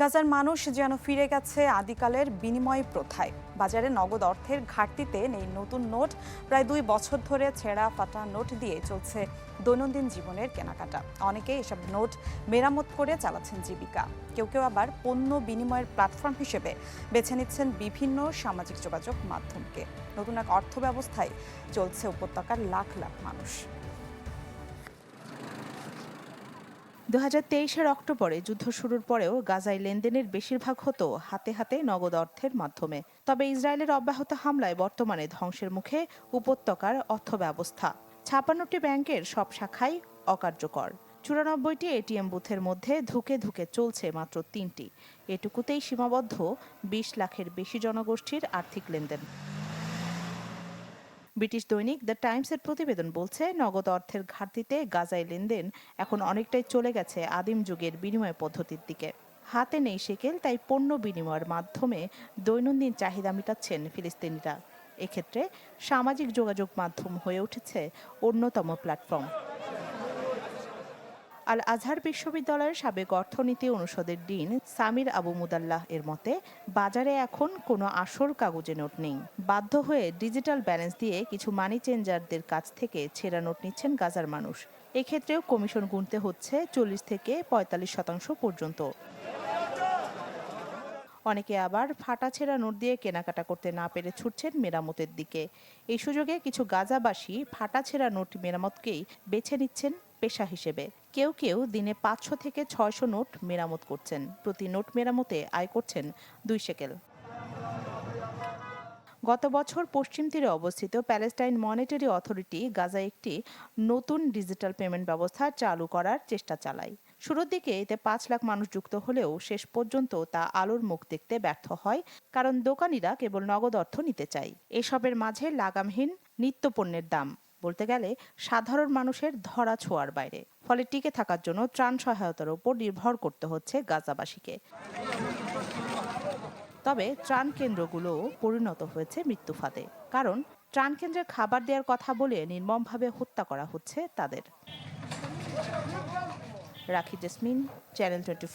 গাজার মানুষ যেন ফিরে গেছে আদিকালের বিনিময় প্রথায়। বাজারে নগদ অর্থের ঘাটতিতে নেই নতুন নোট। প্রায় দুই বছর ধরে ছেঁড়া ফাটা নোট দিয়ে চলছে দৈনন্দিন জীবনের কেনাকাটা। অনেকে এসব নোট মেরামত করে চালাচ্ছেন জীবিকা। কেউ কেউ আবার পণ্য বিনিময়ের প্ল্যাটফর্ম হিসেবে বেছে নিচ্ছেন বিভিন্ন সামাজিক যোগাযোগ মাধ্যমকে। নতুন এক অর্থ ব্যবস্থায় চলছে উপত্যকার লাখ লাখ মানুষ। দু তেইশের অক্টোবরে যুদ্ধ শুরুর পরেও গাজায় লেনদেনের বেশিরভাগ হতো হাতে হাতে নগদ অর্থের মাধ্যমে। তবে ইসরায়েলের অব্যাহত হামলায় বর্তমানে ধ্বংসের মুখে উপত্যকার অর্থ ব্যবস্থা ছাপান্নটি ব্যাংকের সব শাখাই অকার্যকর। চুরানব্বইটি এটিএম বুথের মধ্যে ধুকে ধুকে চলছে মাত্র তিনটি। এটুকুতেই সীমাবদ্ধ বিশ লাখের বেশি জনগোষ্ঠীর আর্থিক লেনদেন। ব্রিটিশ দৈনিক দ্য টাইমসের প্রতিবেদন বলছে, নগদ অর্থের ঘাটতিতে গাজায় লেনদেন এখন অনেকটাই চলে গেছে আদিম যুগের বিনিময় পদ্ধতির দিকে। হাতে নেই সেকেল, তাই পণ্য বিনিময়ের মাধ্যমে দৈনন্দিন চাহিদা মেটাচ্ছেন ফিলিস্তিনিরা। এক্ষেত্রে সামাজিক যোগাযোগ মাধ্যম হয়ে উঠেছে অন্যতম প্ল্যাটফর্ম। আল আজহার বিশ্ববিদ্যালয়ের সাবেক অর্থনীতি অনুষদের ডিন সামির আবু মুদাল্লাহ এর মতে, বাজারে এখন কোনো আসল কাগজে নোট নেই। বাধ্য হয়ে ডিজিটাল ব্যালেন্স দিয়ে কিছু মানি চেঞ্জারদের কাছ থেকে ছেঁড়া নোট নিচ্ছেন গাজার মানুষ। এক্ষেত্রেও কমিশন গুনতে হচ্ছে চল্লিশ থেকে পঁয়তাল্লিশ শতাংশ পর্যন্ত। অনেকে আবার ফাটা ছেঁড়া নোট দিয়ে কেনাকাটা করতে না পেরে ছুটছেন মেরামতের দিকে। এই সুযোগে কিছু গাজাবাসী ফাটা ছেঁড়া নোট মেরামতকেই বেছে নিচ্ছেন পেশা হিসেবে। কেউ কেউ দিনে পাঁচশো থেকে ছয়শো নোট মেরামত করছেন। প্রতি নোট মেরামতে আয় করছেন দুই সেকেল। গত বছর পশ্চিম তীরে অবস্থিত প্যালেস্টাইন মনিটারি অথরিটি গাজায় একটি নতুন ডিজিটাল পেমেন্ট ব্যবস্থা চালু করার চেষ্টা চালায়। শুরুর দিকে এতে পাঁচ লাখ মানুষ যুক্ত হলেও শেষ পর্যন্ত তা আলোর মুখ দেখতে ব্যর্থ হয়, কারণ দোকানিরা কেবল নগদ অর্থ নিতে চায়। এসবের মাঝে লাগামহীন নিত্যপণ্যের দাম। বলতে গেলে, সাধারণ মানুষের ধরা ছোঁয়ার বাইরে। ফলে টিকে থাকার জন্য ত্রাণ সহায়তার উপর নির্ভর করতে হচ্ছে গাজাবাসীকে। তবে ত্রাণ কেন্দ্রগুলো পরিণত হয়েছে মৃত্যু ফাঁদে। কারণ, ত্রাণ কেন্দ্রে খাবার দেওয়ার কথা বলে নির্মমভাবে হত্যা করা হচ্ছে তাদের। রাখি জেসমিন, চ্যানেল টোয়েন্টি